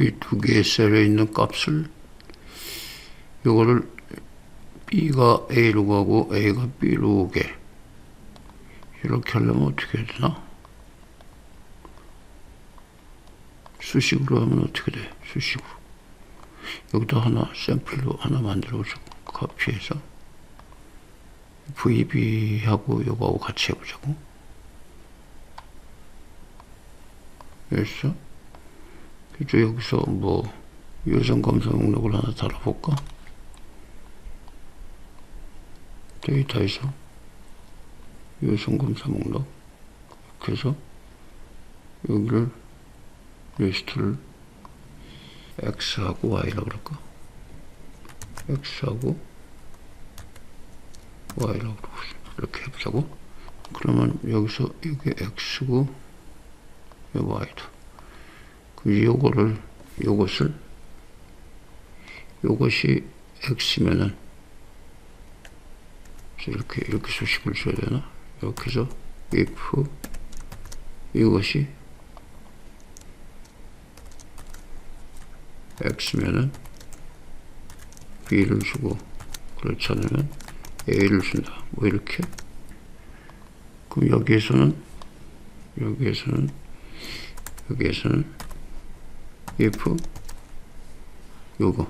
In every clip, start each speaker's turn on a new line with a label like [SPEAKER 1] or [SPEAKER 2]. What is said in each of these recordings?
[SPEAKER 1] 이 두 개의 셀에 있는 값을 요거를 B가 A로 가고 A가 B로 오게 이렇게 하려면 어떻게 해야 되나? 수식으로 하면 어떻게 돼? 수식으로 여기다 하나 샘플로 하나 만들어주고 커피해서 VB하고 요거하고 같이 해보자고 됐어? 이제 여기서 뭐 유선 검사 목록을 하나 달아볼까? 데이터에서 유선 검사 목록 이렇게 해서 여기를 리스트를 X하고 Y라고 그럴까? X하고 Y라고 그러고 이렇게 해보자고 그러면 여기서 이게 X고 이거 Y다 요거를 요것을 요것이 X면은 이렇게 이렇게 수식을 줘야 되나 이렇게 해서 if 이것이 X면은 B를 주고 그렇지 않으면 A를 준다. 뭐 이렇게. 그럼 여기에서는 여기에서는 여기에서는 if 요거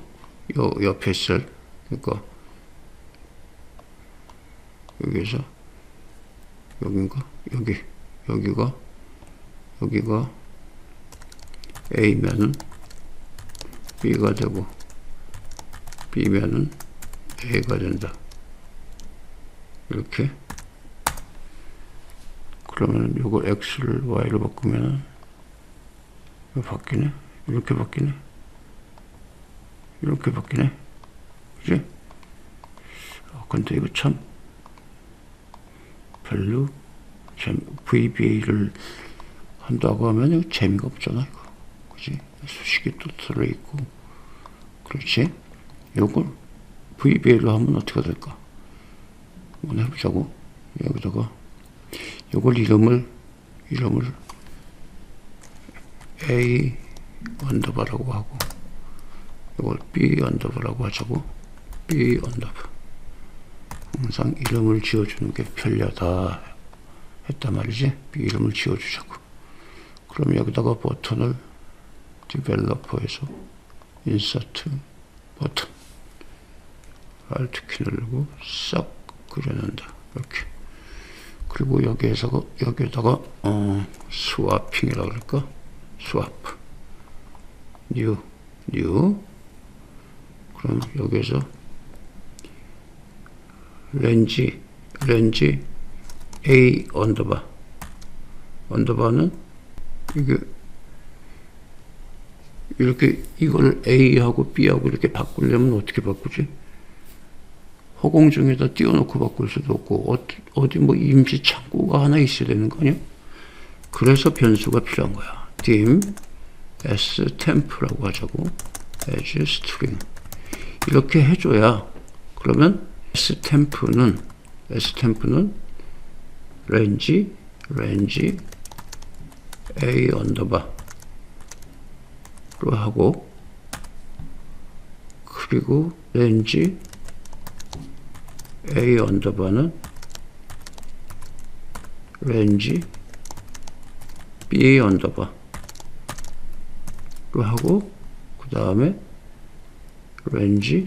[SPEAKER 1] 요 옆에 셀 그러니까 여기에서 여긴가 여기 여기가 여기가 A면은 B가 되고 B면은 A가 된다. 이렇게. 그러면 요거 X를 Y로 바꾸면 바뀌네 이렇게 바뀌네 이렇게 바뀌네 그지? 아, 근데 이거 참 별로 재 VBA를 한다고 하면 이거 재미가 없잖아 이거 그지? 수식이 또 들어있고 그렇지? 요걸 VBA로 하면 어떻게 될까? 한번 해보자고 여기다가 요걸 이름을 이름을 A 언더바라고 하고 이걸 B 언더바라고 하자고. B 언더바. 항상 이름을 지어주는 게 편리하다 했단 말이지. B 이름을 지어주자고. 그럼 여기다가 버튼을 디벨로퍼에서 인서트 버튼 Alt키 누르고 싹 그려낸다. 이렇게. 그리고 여기에서 여기에다가 어, 스와핑이라 그럴까? 스와 프뉴뉴 그럼 여기에서 렌지 렌지 A 언더바 언더바는 이게 이렇게 이걸 A하고 B하고 이렇게 바꾸려면 어떻게 바꾸지? 허공 중에다 띄워놓고 바꿀 수도 없고 어디, 어디 뭐 임시 창구가 하나 있어야 되는 거 아니야? 그래서 변수가 필요한 거야. dim s temp라고 하자고 as string 이렇게 해줘야 그러면 s temp는 s temp는 range range a 언더바로 하고 그리고 range A 언더바는 렌지 B 언더바 로 하고 그 다음에 렌지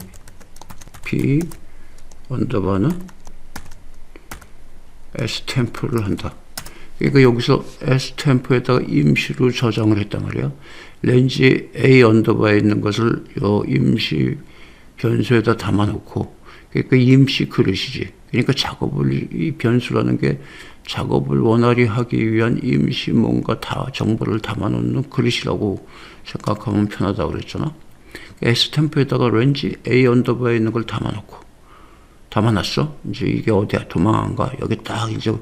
[SPEAKER 1] B 언더바는 S 템프를 한다. 그러니까 여기서 S 템프에다가 임시로 저장을 했단 말이야. 렌지 A 언더바에 있는 것을 요 임시 변수에다 담아놓고 그러니까 임시 그릇이지. 그러니까 작업을 이 변수라는 게 작업을 원활히 하기 위한 임시 뭔가 다 정보를 담아놓는 그릇이라고 생각하면 편하다 그랬잖아. S 템프에다가 렌지 A 언더바에 있는 걸 담아놓고 담아놨어. 이제 이게 어디야 도망한가? 여기 딱 이제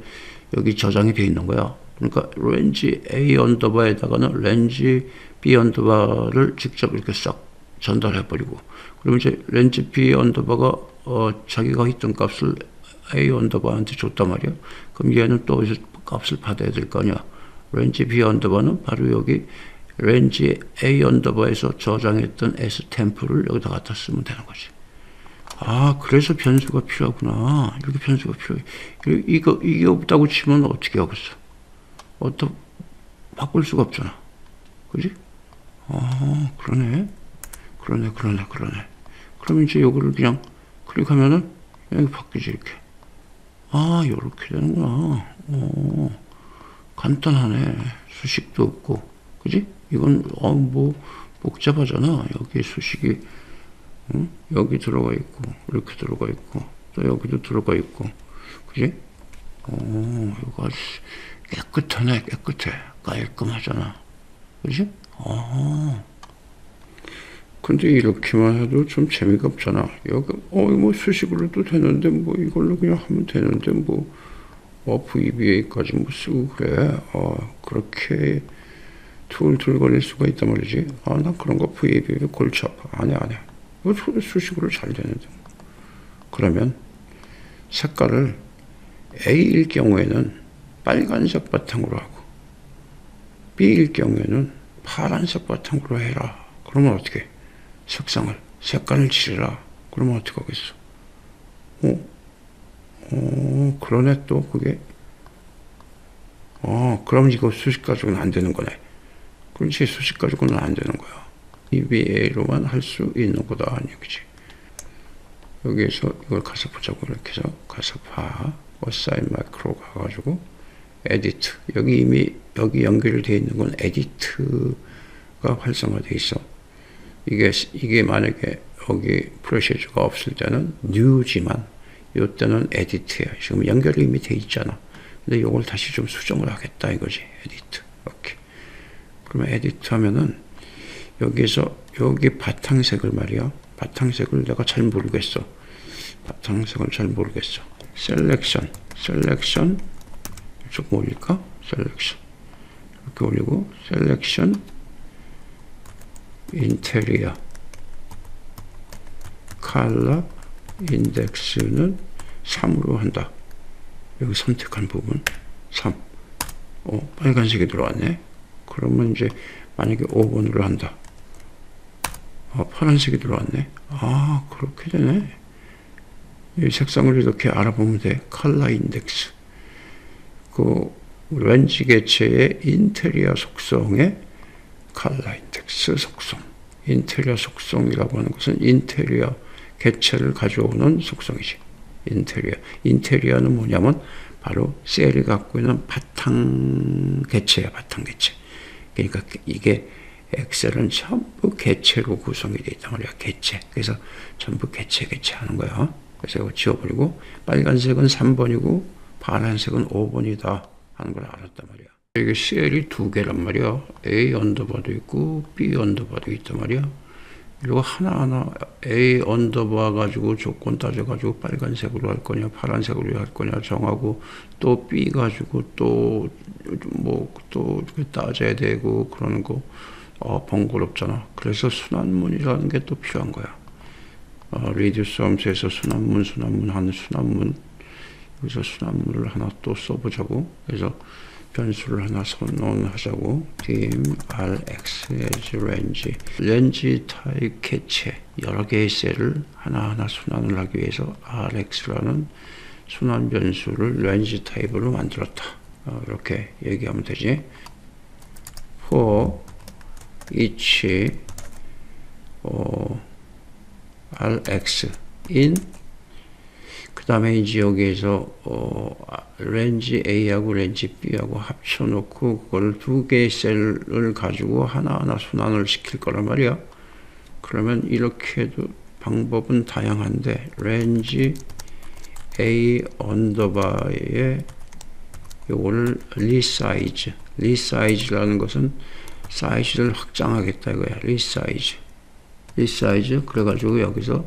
[SPEAKER 1] 여기 저장이 돼 있는 거야. 그러니까 렌지 A 언더바에다가는 렌지 B 언더바를 직접 이렇게 싹 전달해 버리고 그러면 이제 렌지 B 언더바가 어, 자기가 있던 값을 A 언더바한테 줬단 말이야. 그럼 얘는 또 이제 값을 받아야 될거 아니야. 렌지 B 언더바는 바로 여기 렌지 A 언더바에서 저장했던 S 템프를 여기다 갖다 쓰면 되는 거지. 아, 그래서 변수가 필요하구나. 이렇게 변수가 필요해. 이- 이거, 이게 없다고 치면 어떻게 하겠어? 어떤, 바꿀 수가 없잖아. 그지? 아, 그러네. 그러네, 그러네, 그러네. 그럼 이제 요거를 그냥 클릭하면은 여기 바뀌지, 이렇게. 아, 요렇게 되는구나. 오, 간단하네. 수식도 없고. 그지? 이건, 어, 뭐, 복잡하잖아. 여기 수식이, 응? 여기 들어가 있고, 이렇게 들어가 있고, 또 여기도 들어가 있고. 그지? 오, 이거 아주 깨끗하네, 깨끗해. 깔끔하잖아. 그지? 어. 근데 이렇게만 해도 좀 재미가 없잖아. 여기, 어, 뭐 수식으로도 되는데, 뭐 이걸로 그냥 하면 되는데, 뭐, 어, VBA까지 뭐 쓰고 그래. 어, 그렇게 툴툴거릴 수가 있단 말이지. 아, 난 그런 거 VBA 골치 아파. 아니야, 아니야. 수- 수식으로 잘 되는데. 그러면 색깔을 A일 경우에는 빨간색 바탕으로 하고, B일 경우에는 파란색 바탕으로 해라. 그러면 어떻게? 색상을, 색깔을 칠해라. 그러면 어떻게 하겠어? 어? 어, 그러네 또 그게. 어, 그럼 이거 수식 가지고는 안 되는 거네. 그렇지, 수식 가지고는 안 되는 거야. EBA로만 할 수 있는 거다. 얘기지. 여기에서 이걸 가서 보자고 이렇게 해서 가서 봐. 어사인 마이크로 가가지고 에디트. 여기 이미 여기 연결되어 있는 건 에디트가 활성화돼 있어. 이게 이게 만약에 여기 프로시저가 없을 때는 뉴지만 이때는 에디트야. 지금 연결이 이미 돼 있잖아. 근데 이걸 다시 좀 수정을 하겠다 이거지. 에디트. 오케이. 그러면 에디트 하면은 여기서 여기 바탕색을 말이야. 바탕색을 내가 잘 모르겠어. 바탕색을 잘 모르겠어. 셀렉션, 셀렉션 조금 올릴까? 셀렉션 이렇게 올리고 셀렉션 인테리어 컬러 인덱스는 3으로 한다. 여기 선택한 부분 3. 어, 빨간색이 들어왔네. 그러면 이제 만약에 5번으로 한다. 아, 파란색이 들어왔네. 아, 그렇게 되네. 이 색상을 이렇게 알아보면 돼. 컬러 인덱스. 그 렌즈 개체의 인테리어 속성의 컬러 인덱스 속성. 인테리어 속성이라고 하는 것은 인테리어 개체를 가져오는 속성이지. 인테리어. 인테리어는 뭐냐면 바로 셀이 갖고 있는 바탕 개체야, 바탕 개체. 그러니까 이게 엑셀은 전부 개체로 구성이 되어 있단 말이야. 개체. 그래서 전부 개체, 개체 하는 거야. 그래서 이거 지워버리고 빨간색은 3번이고 파란색은 5번이다 하는 걸 알았단 말이야. 이게 CL이 두 개란 말이야. A 언더바도 있고 B 언더바도 있단 말이야. 이거 하나하나 A 언더바 가지고 조건 따져가지고 빨간색으로 할 거냐 파란색으로 할 거냐 정하고 또 B 가지고 또 뭐 또 따져야 되고 그러는 거 어, 번거롭잖아. 그래서 순환문이라는 게 또 필요한 거야. 어, 리듀스 함수에서 순환문, 순환문 하는 순환문 여기서 순환문을 하나 또 써보자고. 그래서 변수를 하나 선언하자고. dim rx as range. 렌지 타입 개체 여러 개의 셀을 하나하나 순환을 하기 위해서 rx라는 순환 변수를 렌지 타입으로 만들었다. 어, 이렇게 얘기하면 되지. for each 어, rx in 그 다음에 이제 여기에서 어, 렌지 A하고 렌지 B하고 합쳐놓고 그걸 두 개의 셀을 가지고 하나하나 순환을 시킬 거란 말이야. 그러면 이렇게 해도 방법은 다양한데 렌지 A 언더바에 요거를 리사이즈. 리사이즈라는 것은 사이즈를 확장하겠다 이거야. 리사이즈. 리사이즈 그래가지고 여기서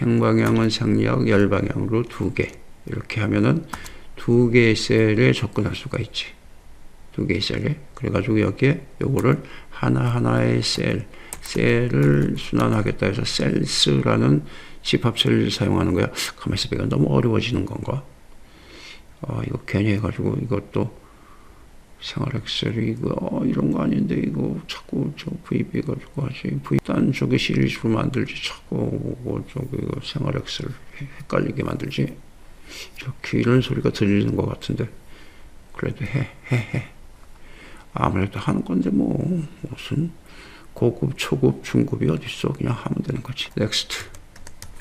[SPEAKER 1] 행방향은 상력 열방향으로 두 개. 이렇게 하면은 두 개의 셀에 접근할 수가 있지. 두 개의 셀에. 그래가지고 여기에 요거를 하나하나의 셀 셀을 순환하겠다 해서 셀스라는 집합체를 사용하는 거야. 가만있어 보니까 너무 어려워지는 건가? 아 이거 괜히 해가지고 이것도 생활 엑셀이 이거 어, 이런 거 아닌데 이거 자꾸 저 VB 가지고 하지. 딴 저기 시리즈로 만들지 자꾸 뭐 저기 이거 생활 엑셀 헷갈리게 만들지. 이렇게 이런 소리가 들리는 것 같은데. 그래도 해 해, 해. 아무래도 하는 건데 뭐 무슨 고급 초급 중급이 어딨어. 그냥 하면 되는 거지. 넥스트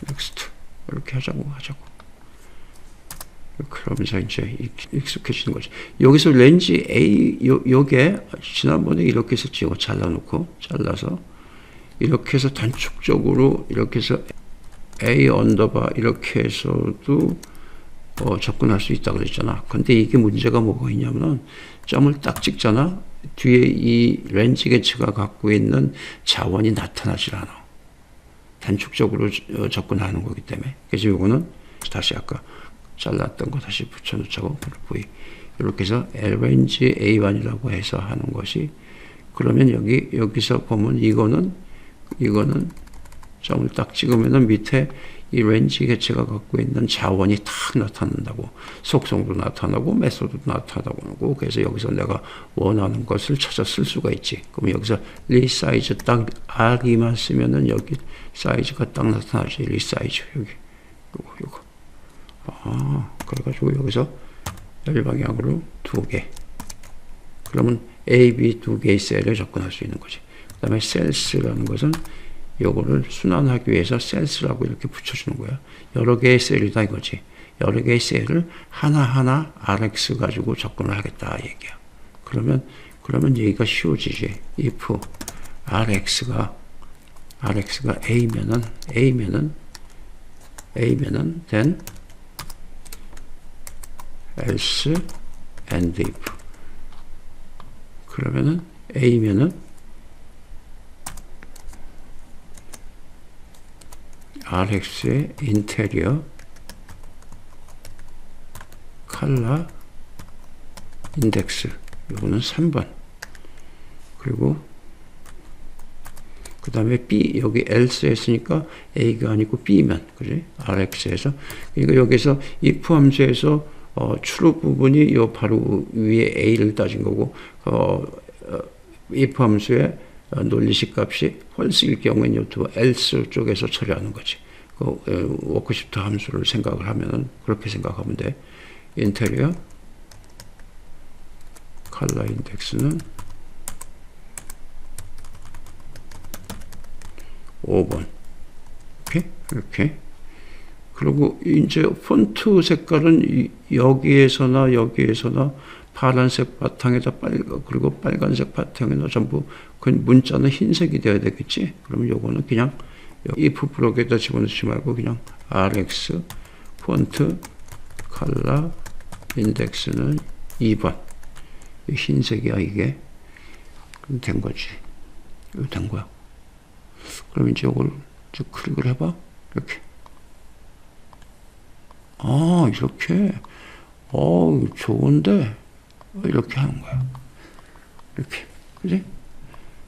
[SPEAKER 1] 넥스트. 이렇게 하자고 하자고 그러면서 이제 익- 익숙해지는 거지. 여기서 렌즈 A 요 요게 지난번에 이렇게 했었지. 이거 잘라놓고 잘라서 이렇게 해서 단축적으로 이렇게 해서 A 언더바 이렇게 해서도 어, 접근할 수 있다고 그랬잖아. 근데 이게 문제가 뭐가 있냐면은 점을 딱 찍잖아. 뒤에 이 렌즈 개체가 갖고 있는 자원이 나타나질 않아. 단축적으로 어, 접근하는 거기 때문에. 그래서 이거는 다시 아까 잘랐던 거 다시 붙여놓자고 V 이렇게 해서 LNG A1이라고 해서 하는 것이 그러면 여기 여기서 보면 이거는 이거는 점을 딱 찍으면은 밑에 이 렌즈 개체가 갖고 있는 자원이 탁 나타난다고. 속성도 나타나고 메소드도 나타나고 그래서 여기서 내가 원하는 것을 찾아 쓸 수가 있지. 그럼 여기서 리사이즈 딱 R이만 쓰면은 여기 사이즈가 딱 나타나지. 리사이즈 여기 아, 그래가지고 여기서 열방향으로 두 개. 그러면 A, B 두 개의 셀에 접근할 수 있는 거지. 그 다음에 셀스라는 것은 요거를 순환하기 위해서 셀스라고 이렇게 붙여주는 거야. 여러 개의 셀이다 이거지. 여러 개의 셀을 하나하나 RX 가지고 접근을 하겠다 이 얘기야. 그러면, 그러면 얘기가 쉬워지지. if RX가, RX가 A면은, A면은, A면은, then else and if 그러면은 A면은 RX의 인테리어 컬러 인덱스 이거는 3번. 그리고 그 다음에 B 여기 else 했으니까 A가 아니고 B면 그지? RX에서. 그러니까 여기서 if 함수에서 어, true 부분이 요 바로 위에 A를 따진 거고 어, 어, if 함수의 어, 논리식 값이 false일 경우에는 요두 else 쪽에서 처리하는 거지. 그 어, 워크시프트 함수를 생각을 하면은 그렇게 생각하면 돼. 인테리어 컬러 인덱스는 5번. 이렇게 이렇게 그리고 이제 폰트 색깔은 이- 여기에서나 여기에서나 파란색 바탕에다 빨 그리고 빨간색 바탕에다 전부 그 문자는 흰색이 되어야 되겠지. 그러면 요거는 그냥 if 블록에다 집어넣지 말고 그냥 rx 폰트 컬러 인덱스는 2번 이 흰색이야 이게 된 거지. 된 거야. 그럼 이제 이걸 클릭을 해봐 이렇게. 아, 이렇게. 어, 좋은데. 이렇게 하는 거야. 이렇게. 그지?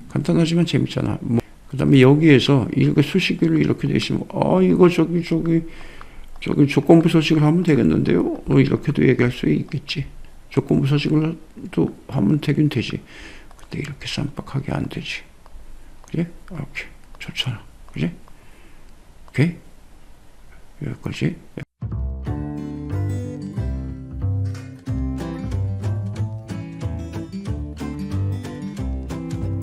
[SPEAKER 1] 간단하지만 재밌잖아. 뭐, 그 다음에 여기에서 이렇게 수식으로 이렇게 돼 있으면, 아, 이거 저기, 저기, 저기 조건부 서식을 하면 되겠는데요? 어, 이렇게도 얘기할 수 있겠지. 조건부 서식을 또 하면 되긴 되지. 근데 이렇게 쌈박하게 안 되지. 그지? 이렇게. 좋잖아. 그지? 오케이? 여기까지.